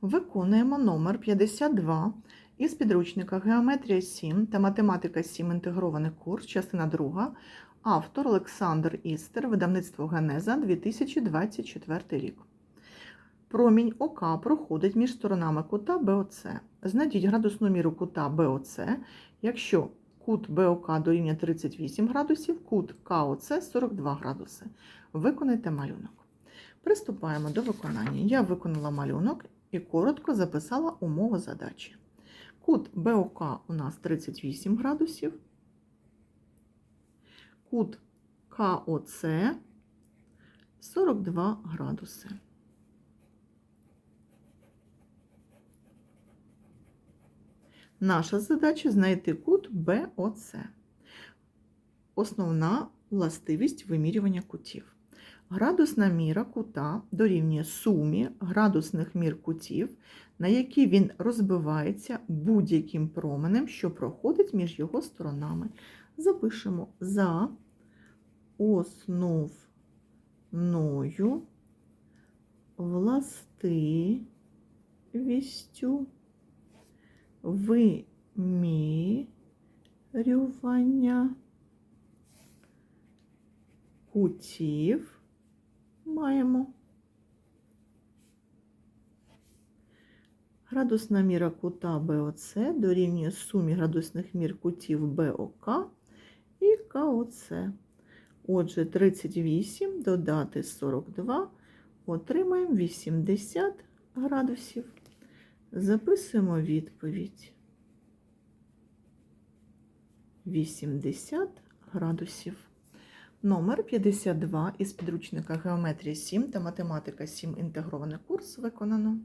Виконуємо номер 52 із підручника Геометрія 7 та Математика 7 інтегрований курс, частина 2, автор Олександр Істер, видавництво Генеза 2024 рік. Промінь ОК проходить між сторонами кута БОЦ. Знайдіть градусну міру кута БОЦ, якщо кут БОК дорівнює 38 градусів, кут КОЦ 42 градуси. Виконайте малюнок. Приступаємо до виконання. Я виконала малюнок і коротко записала умову задачі. Кут БОК у нас 38 градусів, кут КОЦ 42 градуси. Наша задача знайти кут БОЦ. Основна властивість вимірювання кутів. Градусна міра кута дорівнює сумі градусних мір кутів, на які він розбивається будь-яким променем, що проходить між його сторонами. Запишемо за основною властивістю вимірювання кутів маємо. Градусна міра кута БОЦ дорівнює сумі градусних мір кутів БОК і КОЦ. Отже, 38 додати 42 отримаємо 80 градусів. Записуємо відповідь. 80 градусів. Номер 52 із підручника Геометрія 7 та Математика 7 інтегрований курс виконано.